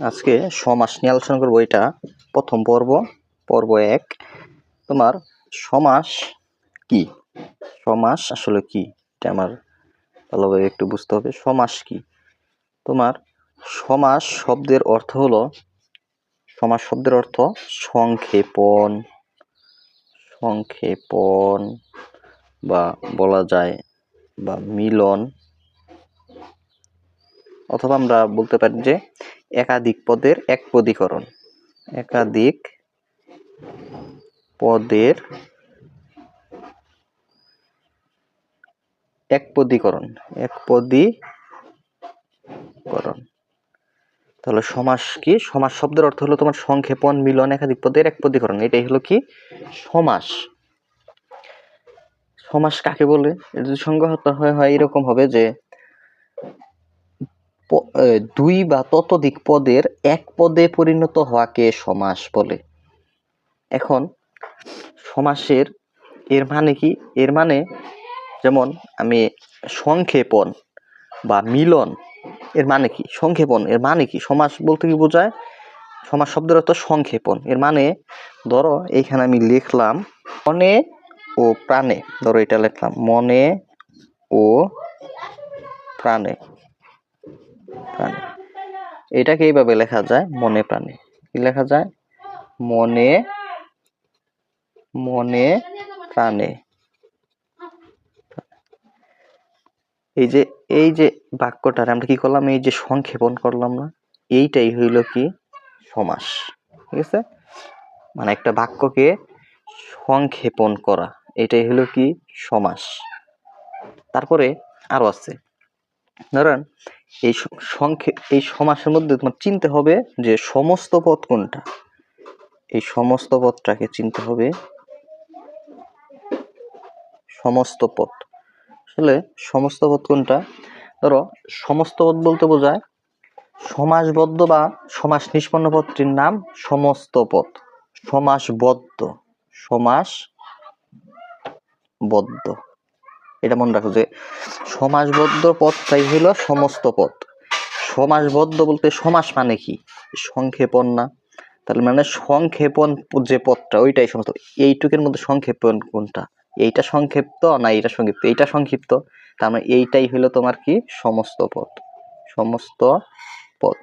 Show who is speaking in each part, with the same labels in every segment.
Speaker 1: আজকে সমাস নিয়ে আলোচনা করব, এটা প্রথম পর্ব পর্ব এক। তোমার সমাস কি? সমাস আসলে কি? এটা আমার ভালোভাবে একটু বুঝতে হবে। সমাস কি? তোমার সমাস শব্দের অর্থ হলো সমাস শব্দের অর্থ সংক্ষেপণ। সংক্ষেপণ বা বলা যায় বা মিলন। অথবা আমরা বলতে পারি যে একাধিক পদের এক পদীকরণ। একাধিক পদের এক পদীকরণ, এক তাহলে সমাস কি? সমাস শব্দের অর্থ হলো তোমার সংক্ষেপণ, মিলন, একাধিক পদের এক পদীকরণ। এটাই হলো কি? সমাস। সমাস কাকে বলে? এটা যদি সংজ্ঞাহত হয় এরকম হবে যে দুই বা ততোধিক পদের এক পদে পরিণত হওয়াকে সমাস বলে। এখন সমাসের এর মানে কি? এর মানে যেমন আমি সংক্ষেপণ বা মিলন, এর মানে কি? সংক্ষেপণ, এর মানে কি? সমাস বলতে কি বোঝায়? সমাস শব্দের অর্থ সংক্ষেপণ। এর মানে ধরো এইখানে আমি লিখলাম, মনে ও প্রাণে। ধরো এটা লিখলাম, মনে ও প্রাণে। প্রাণে। এটাকে এইভাবে লেখা যায়? মনে প্রাণে। কি লেখা যায়? মনে মনে প্রাণে। এই যে এই যে বাক্যটার আমরা কি করলাম? এই যে সংক্ষেপণ করলাম না? এইটাই হইল কি? সমাস। ঠিক আছে? মানে একটা বাক্যকে সংক্ষেপণ করা। এটাই হলো কি? সমাস। তারপরে আরও আছে। ধরেন এই স- সংক্ষে এই সমাসের মধ্যে তোমার চিনতে হবে যে সমস্ত পদ কোনটা? এই সমস্ত পদটাকে চিনতে হবে। সমস্ত পদ আসলে সমস্ত পদ কোনটা? ধরো, সমস্ত পদ বলতে বোঝায় সমাসবদ্ধ বা সমাস নিষ্পন্ন পদটির নাম সমস্ত পদ সমাসবদ্ধ। সমাস বদ্ধ এটা মনে রাখো যে সমাসবদ্ধ পদটাই হলো সমস্ত পদ সমাসবদ্ধ বলতে সমাস মানে কি? সংক্ষেপণ না। তাহলে মানে সংক্ষেপণ যে পদটা ওইটাই সমস্ত। এইটুকের মধ্যে সংক্ষেপণ কোনটা? এইটা সংক্ষিপ্ত না এইটা সংক্ষিপ্ত? এইটা সংক্ষিপ্ত, তার মানে এইটাই হলো তোমার কি? সমস্ত পদ সমস্ত পদ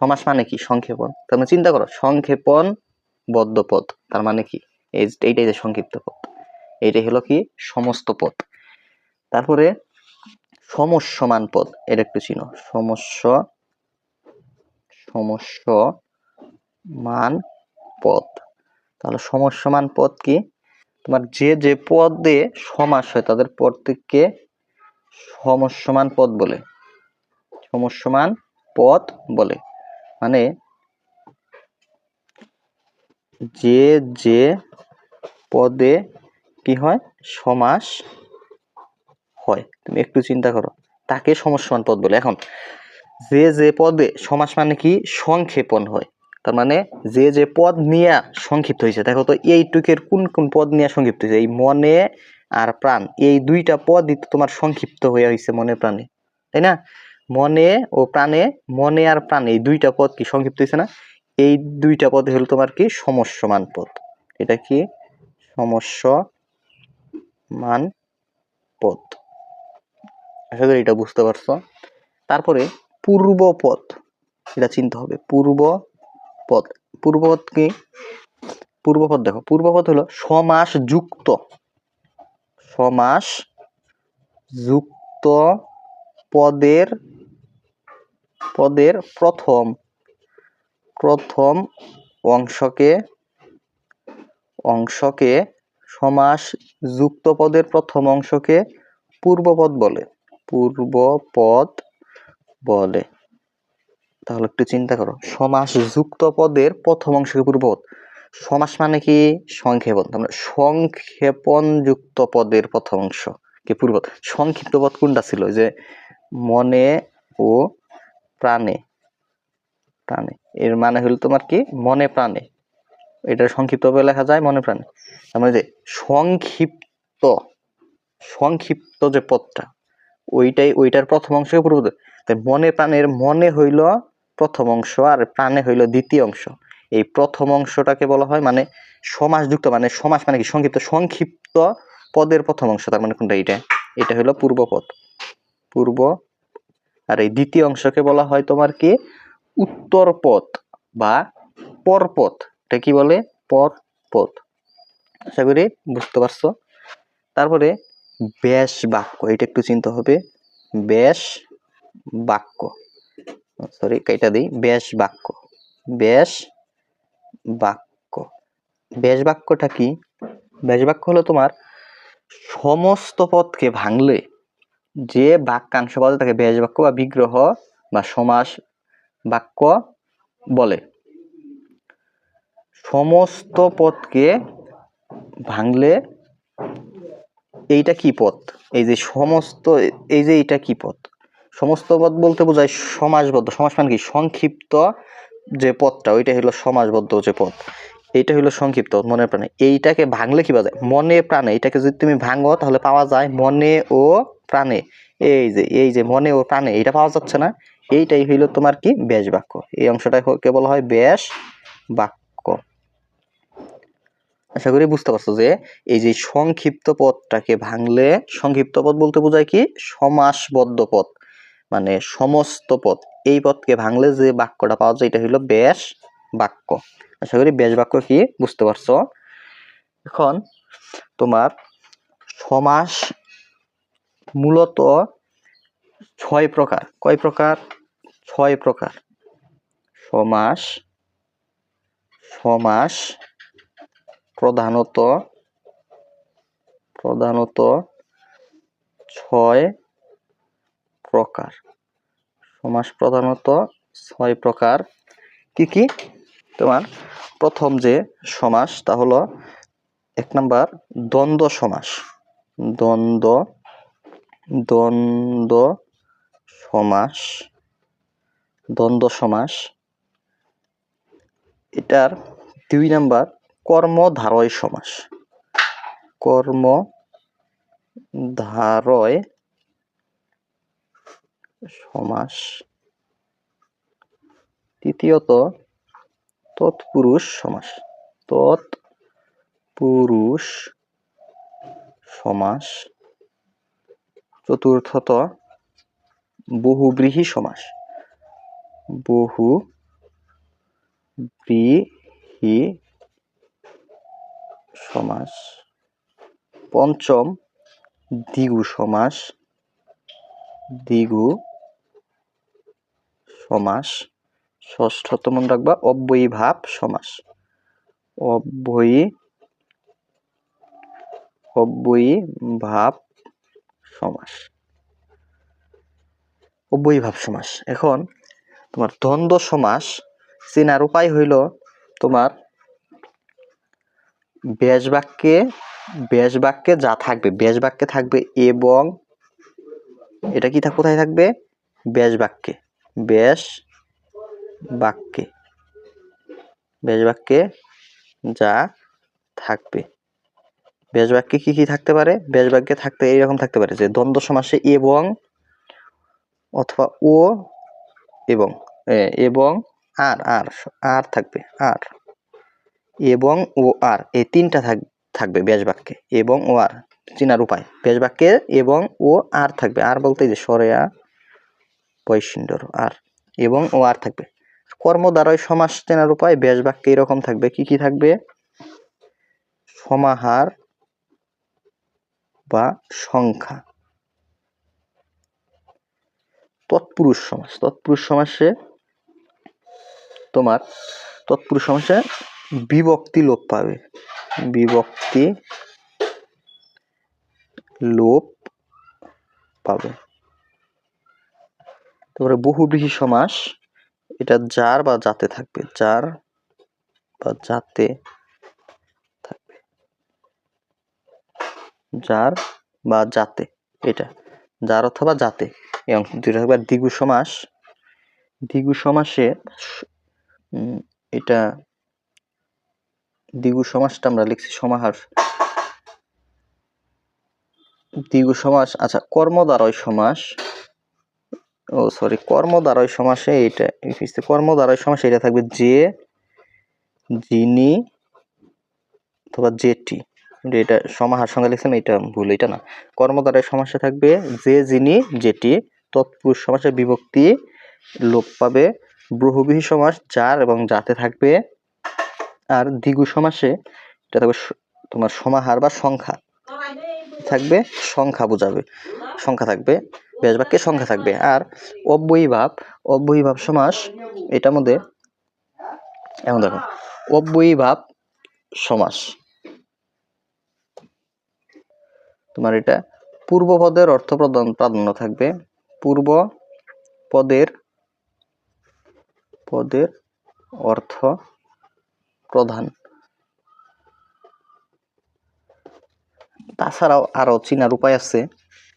Speaker 1: সমাস মানে কি? সংক্ষেপণ। তার মানে চিন্তা করো সংক্ষেপণ বদ্ধ পদ তার মানে কি? এই এইটাই যে সংক্ষিপ্ত পদ এইটাই হলো কি? সমস্ত পদ তারপরে সমস্যমান পদ, এটা একটু চিহ্ন সমস্য সমস্য মান পদ। তাহলে সমস্যমান পদ কি? তোমার যে যে পদে সমাস হয়, তাদের প্রত্যেককে সমস্যমান পদ বলে। সমস্যমান পদ বলে। মানে যে যে পদে কি হয়? সমাস হয়, তুমি একটু চিন্তা করো। তাকে সমস্যমান পদ বলে। এখন, যে যে পদে সমাস মানে কি? সংক্ষেপণ হয়। তার মানে যে যে পদ নিয়ে সংক্ষিপ্ত হয়েছে, দেখো তো এইটুকের কোন কোন পদ নিয়ে সংক্ষিপ্ত হয়েছে? এই মনে আর প্রাণ, এই দুইটা পদই তো তোমার সংক্ষিপ্ত হয়ে হয়েছে মনে প্রাণে, তাই না? মনে ও প্রাণে, মনে আর প্রাণে, এই দুইটা পদ কি সংক্ষিপ্ত হয়েছে না? এই দুইটা পদে হলো তোমার কি? সমস্যমান পদ। এটা কি? সমস্য মান পদ। আশা করি এটা বুঝতে পারছ। তারপরে পূর্ব পূর্বপদ এটা চিনতে হবে। পূর্ব পদ পূর্বপদ কি? পূর্বপদ দেখো পূর্বপদ হলো সমাস যুক্ত সমাস যুক্ত পদের পদের প্রথম প্রথম অংশকে অংশকে সমাস যুক্ত পদের প্রথম অংশকে পূর্বপদ বলে। পূর্বপদ বলে। তাহলে একটু চিন্তা করো। সমাস যুক্ত পদের প্রথম অংশকে পূর্বপদ। সমাস মানে কি? সংক্ষেপণ। তার মানে সংক্ষেপণ যুক্ত পদের প্রথম অংশ কে পূর্বপদ। সংক্ষিপ্ত পদ কোনটা ছিল? যে মনে ও প্রাণে। প্রাণে। এর মানে হলো তোমার কি? মনে প্রাণে। এটা সংক্ষিপ্তভাবে লেখা যায় মনে প্রাণে। তার মানে যে সংক্ষিপ্ত সংক্ষিপ্ত যে পদটা ওইটাই, ওইটার প্রথম অংশকে পূর্ব তাই মনে প্রাণের মনে হইল প্রথম অংশ আর প্রাণে হইল দ্বিতীয় অংশ। এই প্রথম অংশটাকে বলা হয় মানে সমাসযুক্ত মানে সমাস মানে কি? সংক্ষিপ্ত সংক্ষিপ্ত পদের প্রথম অংশ, তার মানে কোনটা? এটা এটা হলো পূর্বপদ পূর্ব আর এই দ্বিতীয় অংশকে বলা হয় তোমার কি? উত্তর পথ বা পরপথ এটা কি বলে? পরপথ আশা করি বুঝতে পারছ। তারপরে ব্যাস বাক্য, এটা একটু চিন্তা হবে। ব্যাস বাক্য। সরি কাইটা দিই। ব্যাস বাক্য। ব্যাস বাক্য। ব্যাস বাক্যটা কি? ব্যাস বাক্য হলো তোমার সমস্ত পদকে ভাঙলে যে বাক্যাংশ পাওয়া যায় তাকে ব্যাস বাক্য বা বিগ্রহ বা সমাস বাক্য বলে। সমস্ত পদকে ভাঙলে এইটা কি পদ এই যে সমস্ত, এই যে এইটা কি পদ সমস্ত পদ বলতে বোঝায় সমাজবদ্ধ সমাজ মানে কি? সংক্ষিপ্ত যে পদটা ওইটা হলো সমাজবদ্ধ যে পদ এইটা হলো সংক্ষিপ্ত, মনে প্রাণে। এইটাকে ভাঙলে কি পাওয়া মনে প্রাণে। এটাকে যদি তুমি ভাঙো, তাহলে পাওয়া যায় মনে ও প্রাণে। এই যে এই যে মনে ও প্রাণে এটা পাওয়া যাচ্ছে না। এইটাই হইল তোমার কি? ব্যাস বাক্য। এই অংশটা কে বলা হয় ব্যাস বাক্য। আশা করি বুঝতে পারছ যে এই যে সংক্ষিপ্ত পদটাকে ভাঙলে সংক্ষিপ্ত পদ বলতে বোঝায় কি? সমাসবদ্ধ পদ মানে সমস্ত পদ। এই পদকে ভাঙলে যে বাক্যটা পাওয়া যায় এটা হলো ব্যাস বাক্য। আশা করি ব্যাস বাক্য কি? বুঝতে পারছ? এখন তোমার সমাস মূলত ছয় প্রকার। কয় প্রকার? ছয় প্রকার। সমাস সমাস প্রধানত প্রধানত ছয় প্রকার। সমাস প্রধানত ছয় প্রকার। কি কি? তোমার প্রথম যে সমাস, তা হলো এক নাম্বার দ্বন্দ্ব সমাস। দ্বন্দ্ব দ্বন্দ্ব সমাস দ্বন্দ্ব সমাস। এটার দুই নাম্বার কর্মধারয় সমাস। কর্ম ধারয় সমাস। তৃতীয়ত, তৎপুরুষ সমাস। তৎপুরুষ সমাস। চতুর্থত, বহুব্রীহি সমাস। বহু ব্রীহি সমাস। পঞ্চম, দ্বিগু সমাস। দ্বিগু সমাস। ষষ্ঠত মনে রাখবা অব্যয়ী ভাব সমাস। অব্যয়ী অব্যয়ী ভাব সমাস। অব্যয়ী ভাব সমাস। এখন তোমার দ্বন্দ্ব সমাস, চেনার উপায় হইল তোমার ব্যাস বাক্যে ব্যাস বাক্যে যা থাকবে ব্যাস বাক্যে থাকবে এবং এটা কি কোথায় থাকবে? ব্যাস বাক্যে ব্যাস বাক্যে ব্যাস বাক্যে যা থাকবে। ব্যাস বাক্যে কি কি থাকতে পারে? ব্যাস বাক্যে থাকতে এইরকম থাকতে পারে যে দ্বন্দ্ব সমাসে এবং অথবা ও এবং এবং আর আর আর থাকবে, আর। এবং ও আর, এই তিনটা থাক, থাকবে ব্যাস বাক্যে এবং ও আর, চেনার উপায় ব্যাস বাক্যে এবং ও আর থাকবে, আর বলতে যে সরেয়া বৈশিন্ডর আর, এবং ও আর থাকবে। কর্মদ্বারয় সমাস চেনার উপায় ব্যাস বাক্যে এরকম থাকবে, কি কি থাকবে? সমাহার বা সংখ্যা। তৎপুরুষ সমাস, তৎপুরুষ সমাসে তোমার, তৎপুরুষ সমাসে বিভক্তি লোপ পাবে। বিভক্তি লোপ পাবে। তারপরে বহুব্রীহি সমাস, এটা যার বা জাতে থাকবে, যার বা জাতে থাকবে। যার বা জাতে এটা যার অথবা জাতে এই অংশ দুইটা থাকবে। আর দ্বিগু সমাস দ্বিগু সমাসে এটা দ্বিগু সমাসটা আমরা লিখছি সমাহার। দ্বিগু সমাস আচ্ছা কর্মদ্বারয় সমাস। ও সরি কর্মদ্বারয় সমাসে এটা কর্মদ্বারয় সমাসে এটা থাকবে যে, যিনি অথবা যেটি এটা সমাহার সঙ্গে লিখছেন এটা ভুল এটা না। কর্মদ্বারয় সমাসে থাকবে যে, যিনি যেটি তৎপুরুষ সমাসে বিভক্তি লোপ পাবে। বহুব্রীহি সমাস, যার এবং যাতে থাকবে আর দ্বিগু সমাসে এটা থাকবে তোমার সমাহার বা সংখ্যা। থাকবে সংখ্যা বোঝাবে। সংখ্যা থাকবে, ব্যাস বাক্যে সংখ্যা থাকবে। আর অব্যয়ীভাব অব্যয়ীভাব সমাস, এটার মধ্যে এমন দেখো, অব্যয়ীভাব সমাস। তোমার এটা পূর্ব পদের অর্থ প্রদান, প্রাধান্য থাকবে। পূর্ব পদের পদের অর্থ প্রধান। তাছাড়াও আরও চিনার উপায় আছে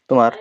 Speaker 1: তোমার।